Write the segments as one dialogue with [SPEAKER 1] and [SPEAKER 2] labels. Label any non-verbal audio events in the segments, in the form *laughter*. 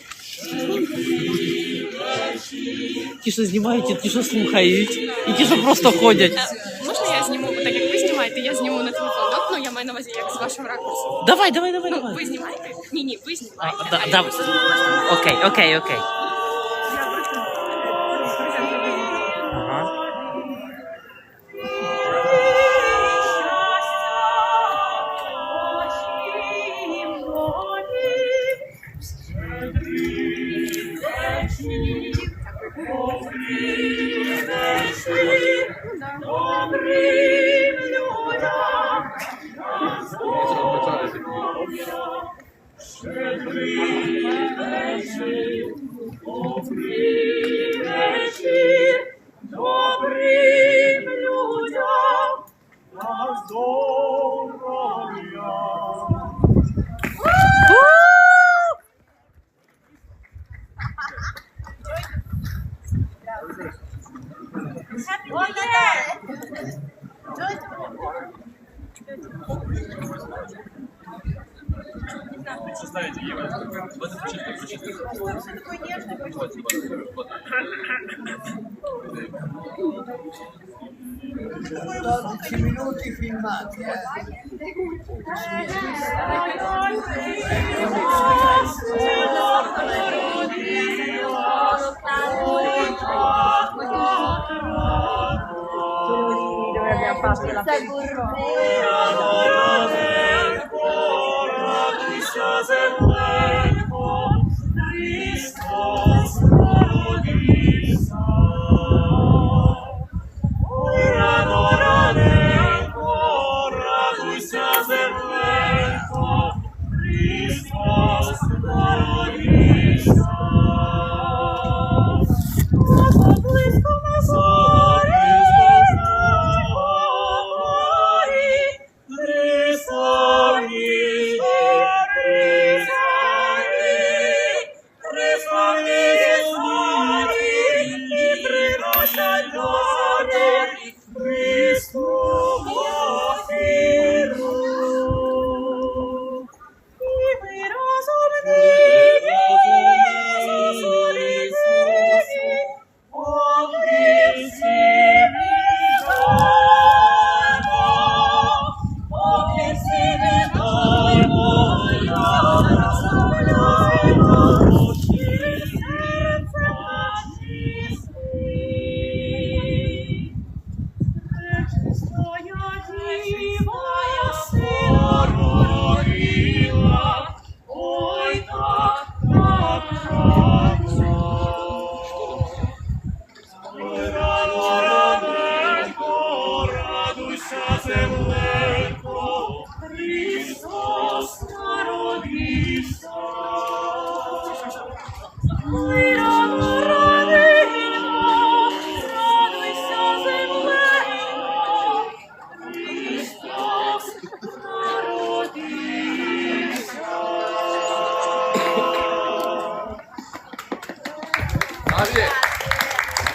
[SPEAKER 1] *laughs* Ті, що знімають, і ті, що слухають, і ті, що просто ходять.
[SPEAKER 2] Можна я зніму, так як ви знімаєте, я зніму на телефон. так? Ну, я маю на увазі, як з вашого ракурсу.
[SPEAKER 1] Давай, давай, давай,
[SPEAKER 2] Ну,
[SPEAKER 1] давай.
[SPEAKER 2] ви знімаєте? Ні, ні, ви
[SPEAKER 1] А,
[SPEAKER 2] знімаєте.
[SPEAKER 1] да,
[SPEAKER 2] а я
[SPEAKER 1] да.
[SPEAKER 2] буду знімати.
[SPEAKER 1] Окей, окей, окей. Ага.
[SPEAKER 3] Щедрий вечір, добрий вечір,
[SPEAKER 4] minuti filmati, eh.
[SPEAKER 3] chosen land.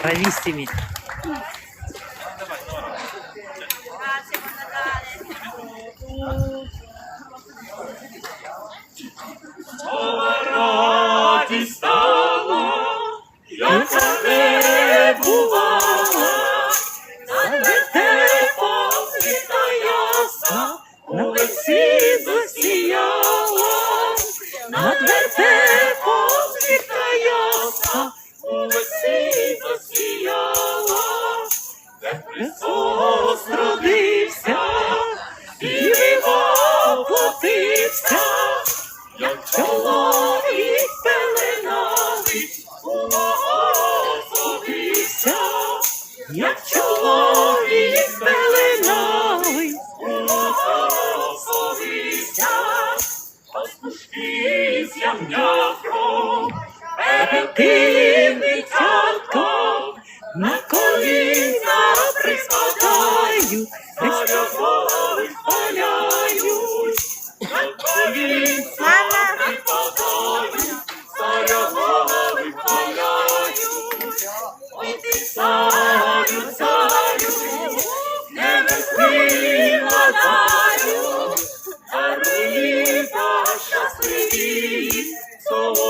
[SPEAKER 1] Бравіссімі.
[SPEAKER 3] радість стала, яка не бувала, над вертепом світа ясна, увесь світ засіяла, над вертепом як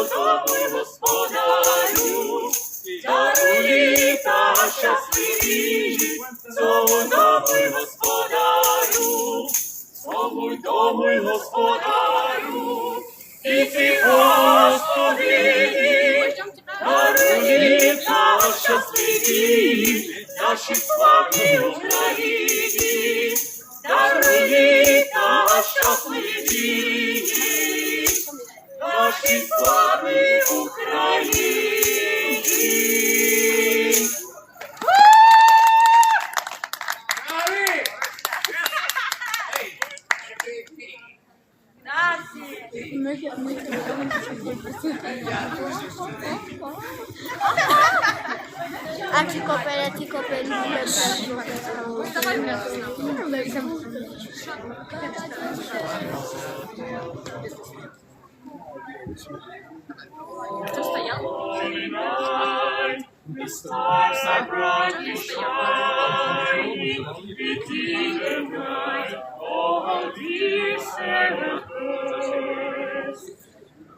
[SPEAKER 3] солодовий господарю, даруй та щасливі, солодовий господарю, Солуй дому й господарю, і ти Господи, даруй та щасливі, наші славні Україні,
[SPEAKER 5] A ci copere, ti coperi
[SPEAKER 2] Хто стояв?
[SPEAKER 3] The stars are brightly shining, it is a night, oh how dear Sarah birds.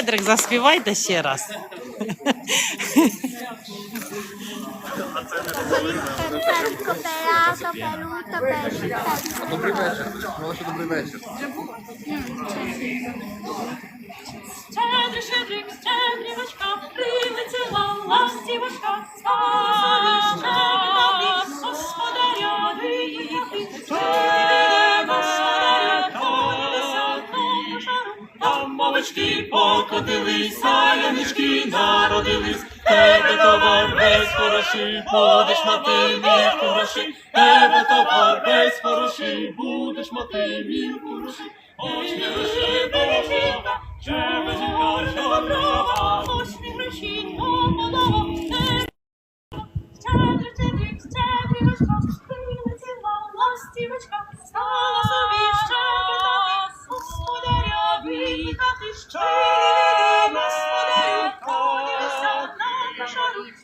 [SPEAKER 1] Щедрик, заспівайте ще раз.
[SPEAKER 4] Добрий вечір. Прошу, добрий вечір.
[SPEAKER 3] Щедрик, щедрик, щедрівочка, прилетіла ластівочка, спала мовички покотились, а янички народились, тебе товар весь хороший, будеш мати мірку грошей, тебе товар весь хороший, будеш мати мірку грошей. Ось не гроші, бережіка, Червоненька, чорнова, ось не гроші, молодого, щедрик, щедрівочка, прилетіла ластівочка, стала собі щедрик,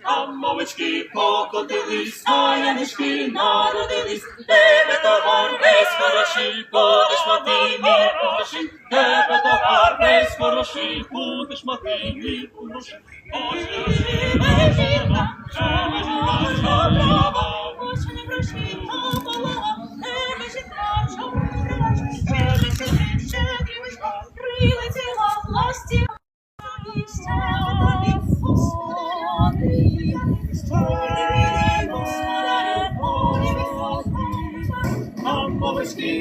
[SPEAKER 3] Там мовички покотились, а янички народились, тебе товар весь хороший, будеш мати мій хороший, тебе товар весь хороший, будеш мати мій хороший. Ой, живе жінка, живе жінка, що права, Ось не гроші, то полова,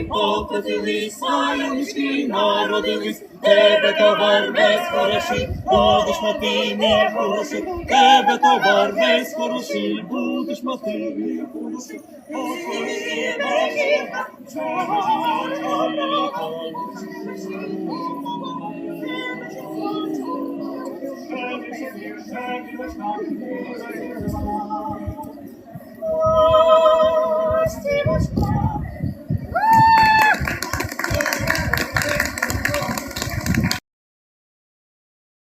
[SPEAKER 3] покотились, а янички народились, тебе товар весь хороший, будеш мати мій хороший, тебе товар весь хороший, будеш мати мій хороший. Ці